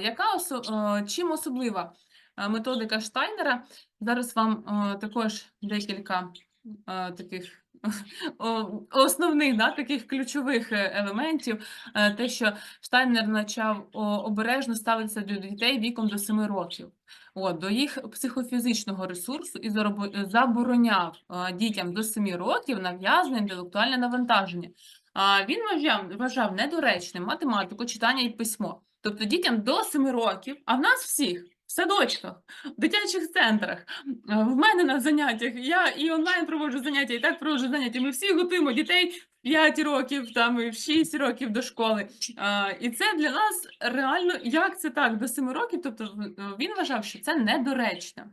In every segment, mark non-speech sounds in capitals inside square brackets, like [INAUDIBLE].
Яка осо... е, чим особлива е, методика Штайнера? Зараз вам е, також декілька таких [LAUGHS] основних, да, таких ключових елементів. Те, що Штайнер почав обережно ставитися до дітей віком до 7 років. От, до їх психофізичного ресурсу і забороняв дітям до 7 років нав'язане інтелектуальне навантаження. Він вважав недоречним математику, читання і письмо. Тобто дітям до 7 років, а в нас всіх в садочках, в дитячих центрах, в мене на заняттях, я і онлайн проводжу заняття, і так проводжу заняття. Ми всі готуємо дітей в 5 років, там і в 6 років до школи. І це для нас реально, як це так, до 7 років. Тобто він вважав, що це недоречно.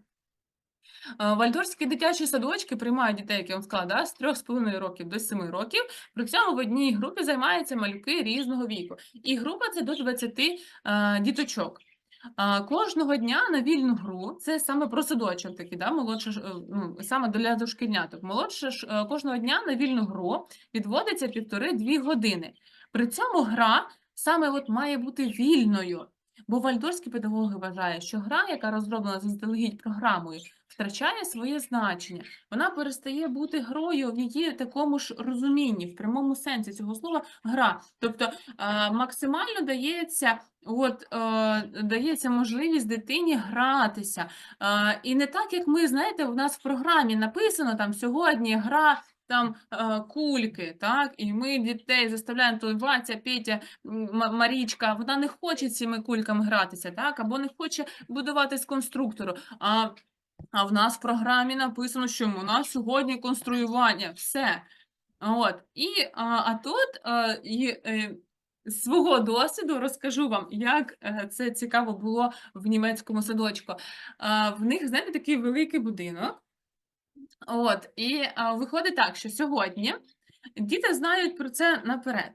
Е, Вальдорфські дитячі садочки приймають дітей, як я вам сказала, да, з 3,5 років до 7 років. При цьому в одній групі займаються малюки різного віку. І група це до 20 е, діточок. А, Кожного дня на вільну гру, це саме про садочок такий, да, молодше, е, ну, саме для дошкільняток. Молодше ж, е, кожного дня на вільну гру відводиться півтори-дві години. При цьому гра саме от має бути вільною. Бо вальдорські педагоги вважають, що гра, яка розроблена заздалегідь програмою, втрачає своє значення. Вона перестає бути грою в її такому ж розумінні, в прямому сенсі цього слова гра. Тобто е, максимально дається, от, е, дається можливість дитині гратися. Е, і не так, як ми, знаєте, у нас в програмі написано там сьогодні гра. Там е, кульки, так, і ми дітей заставляємо то Вася, Петя, Марічка, вона не хоче цими кульками гратися, так, або не хоче будувати з конструктору. А а в нас в програмі написано, що у нас сьогодні конструювання, все. От. І, а, а тут а, і, е, з свого досвіду розкажу вам, як е, це цікаво було в німецькому садочку. В них, знаєте, такий великий будинок. От, і а, виходить так, що сьогодні діти знають про це наперед.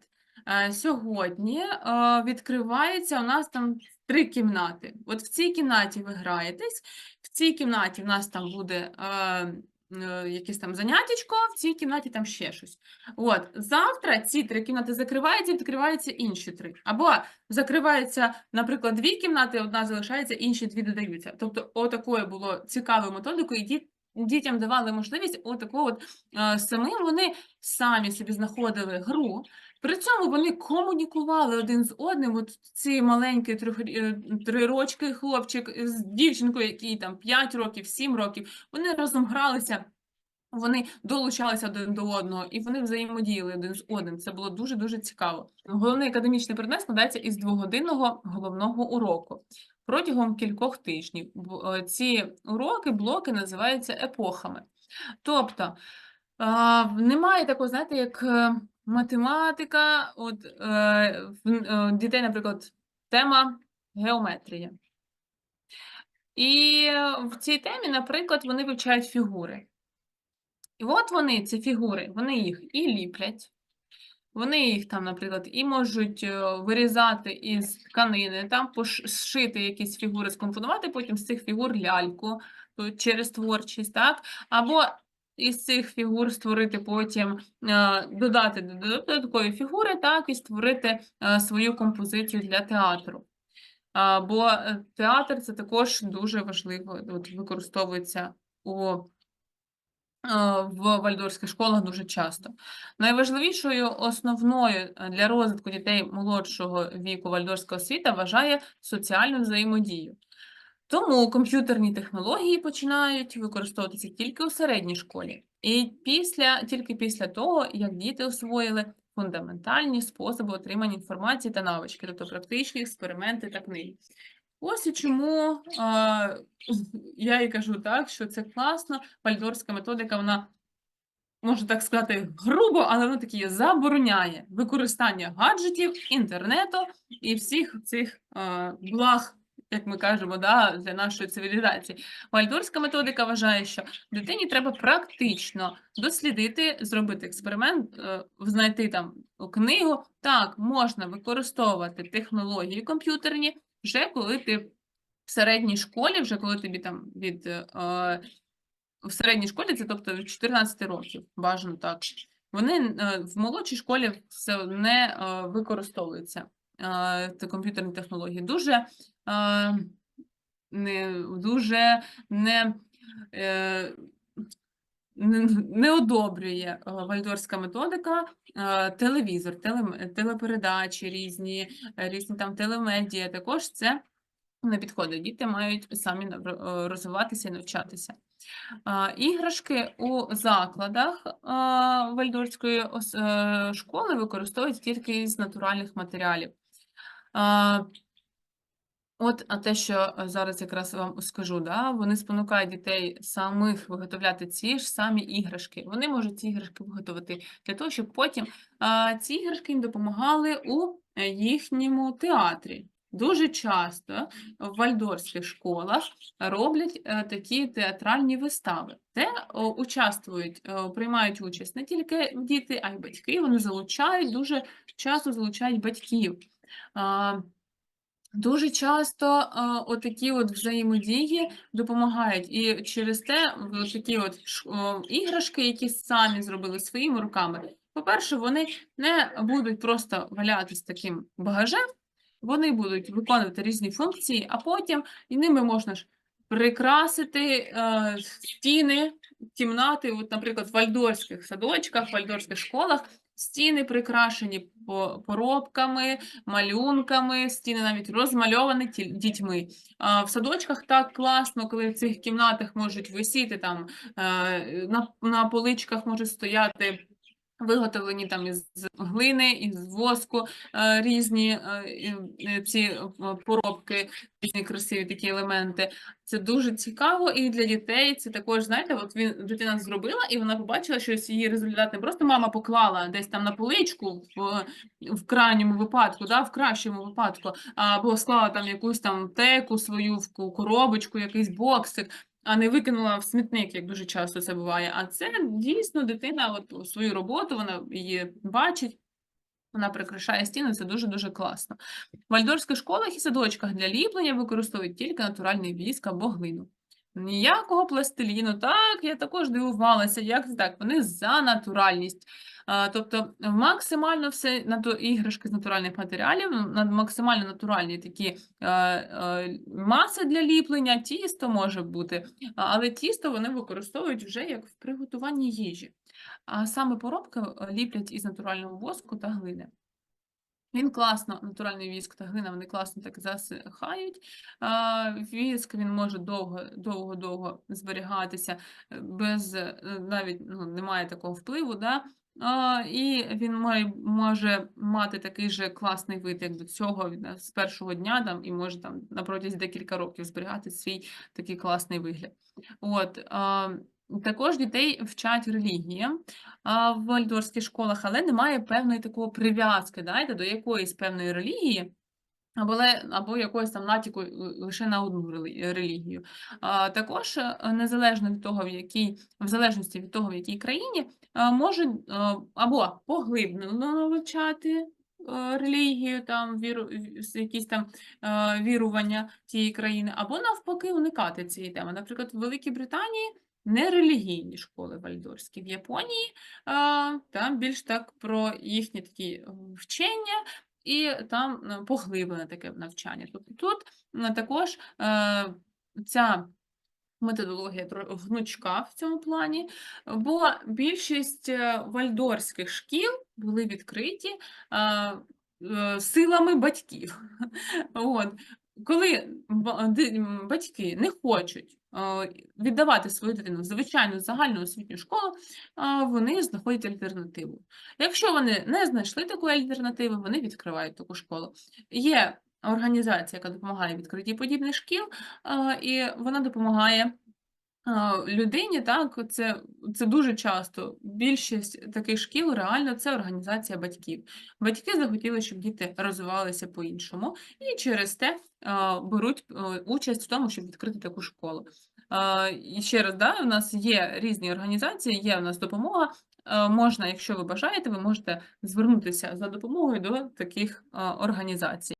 Е, Сьогодні е, відкривається у нас там три кімнати. От в цій кімнаті ви граєтесь, в цій кімнаті в нас там буде е, е, якесь там заняттячко, в цій кімнаті там ще щось. От завтра ці три кімнати закриваються, відкриваються інші три. Або закриваються, наприклад, дві кімнати, одна залишається, інші дві додаються. Тобто, отакою було цікавою методикою, і дітям давали можливість отаку от е, самим вони самі собі знаходили гру. При цьому вони комунікували один з одним. От ці маленькі е, трирочки хлопчик з дівчинкою, якій там 5 років, 7 років, вони разом гралися. Вони долучалися один до одного і вони взаємодіяли один з одним. Це було дуже дуже цікаво. Головний академічний предмет складається із двогодинного головного уроку протягом кількох тижнів. Е, Ці уроки, блоки називаються епохами. Тобто немає такого, знаєте, як е, математика, от е, в е, дітей, наприклад, тема геометрія. І е, в цій темі, наприклад, вони вивчають фігури. І от вони, ці фігури, вони їх і ліплять, вони їх там, наприклад, і можуть е, вирізати із тканини, там пош- зшити якісь фігури, скомпонувати потім з цих фігур ляльку через творчість, так? Або із цих фігур створити потім, е, додати до фігури, так, і створити е, свою композицію для театру. Бо театр це також дуже важливо, от використовується у в вальдорфських школах дуже часто. Найважливішою основною е, для розвитку дітей молодшого віку вальдорфська освіта вважає соціальну взаємодію. Тому комп'ютерні технології починають використовуватися тільки у середній школі, і після, тільки після того, як діти освоїли фундаментальні способи отримання інформації та навички, тобто практичні експерименти та книги. Ось і чому а, [LAUGHS] я і кажу так, що це класно, вальдорфська методика, вона, можна так сказати, грубо, але вона таки забороняє використання гаджетів, інтернету і всіх цих а, благ, як ми кажемо, да, для нашої цивілізації. Вальдорфська методика вважає, що дитині треба практично дослідити, зробити експеримент, е, знайти там книгу. Так, можна використовувати технології комп'ютерні, вже коли ти в середній школі, вже коли тобі там від е, в середній школі, це тобто від 14 років, бажано так. Вони е, в молодшій школі все не е, використовуються е, комп'ютерні технології. Дуже, е, не, дуже не, е, не, одобрює е, вальдорфська методика е, телевізор, телем- телепередачі різні, е, різні там телемедіа. Також це не підходить. Діти мають самі розвиватися і навчатися. Іграшки у закладах е, школи використовують тільки з натуральних матеріалів. От, а те, що е, зараз якраз вам скажу, да, вони спонукають дітей самих виготовляти ці ж самі іграшки. Вони можуть ці іграшки виготовити для того, щоб потім а, ці іграшки їм допомагали у е, їхньому театрі. Дуже часто в вальдорфських школах роблять е, такі театральні вистави, де участвують, приймають участь не тільки діти, а й батьки. Вони залучають, дуже часто залучають батьків. Дуже часто а, отакі от взаємодії допомагають, і через те такі от о, іграшки, які самі зробили своїми руками. По-перше, вони не будуть просто валятись таким багажем, вони будуть виконувати різні функції, а потім і ними можна ж прикрасити е, стіни, кімнати. От, наприклад, в вальдорських садочках, в вальдорських школах стіни прикрашені поробками, малюнками, стіни навіть розмальовані дітьми. В садочках так класно, коли в цих кімнатах можуть висіти там е, на поличках можуть стояти. Виготовлені там із глини, із воску е, різні е, е, ці поробки, різні красиві такі елементи. Це дуже цікаво і для дітей. Це також, знаєте, от він дитина зробила, і вона побачила, що її результат не просто мама поклала десь там на поличку в, в крайньому випадку, да, в кращому випадку, або склала там якусь там теку свою в коробочку, якийсь боксик. А не викинула в смітник, як дуже часто це буває. А це дійсно дитина, от свою роботу, вона її бачить, вона прикрашає стіни, це дуже-дуже класно. В вальдорфських школах і садочках для ліплення використовують тільки натуральний віск або глину. Ніякого пластиліну. Так, я також дивувалася, як так? Вони за натуральність. Тобто максимально все нато- іграшки з натуральних матеріалів, на- максимально натуральні такі е, е, маси для ліплення, тісто може бути, але тісто вони використовують вже як в приготуванні їжі. А саме поробки е, ліплять із натурального воску та глини. Він класно, натуральний віск та глина, вони класно так засихають. Віск він може довго, довго, довго зберігатися, без навіть ну, немає такого впливу. Да? І він має, може мати такий же класний вид, як до цього з першого дня, там, і може там протязі декілька років зберігати свій такий класний вигляд. От, також дітей вчать релігії в вальдорських школах, але немає певної такої прив'язки да, до якоїсь певної релігії, або, або якогось там натяку е, лише на одну релігію. А, також, е, незалежно від того, в якій, в залежності від того, в якій країні, можуть е, або поглиблено вивчати е, релігію, там, віру, якісь там е, вірування тієї країни, або навпаки уникати цієї теми. Наприклад, в Великій Британії нерелігійні школи вальдорфські. В Японії там більш так про їхні такі е, вчення і там е, поглиблене таке навчання. Тобто тут е, також е, ця методологія гнучка в цьому плані, бо більшість вальдорфських шкіл були відкриті силами батьків. [LAUGHS] От. Коли батьки не хочуть віддавати свою дитину в звичайну загальну освітню школу, вони знаходять альтернативу. Якщо вони не знайшли такої альтернативи, вони відкривають таку школу. Є організація, яка допомагає відкритті подібних шкіл, і вона допомагає людині, так, це, це дуже часто. Більшість таких шкіл реально це організація батьків. Батьки захотіли, щоб діти розвивалися по-іншому, і через те беруть участь в тому, щоб відкрити таку школу. І ще раз, да, у нас є різні організації, є у нас допомога. Можна, якщо ви бажаєте, ви можете звернутися за допомогою до таких організацій.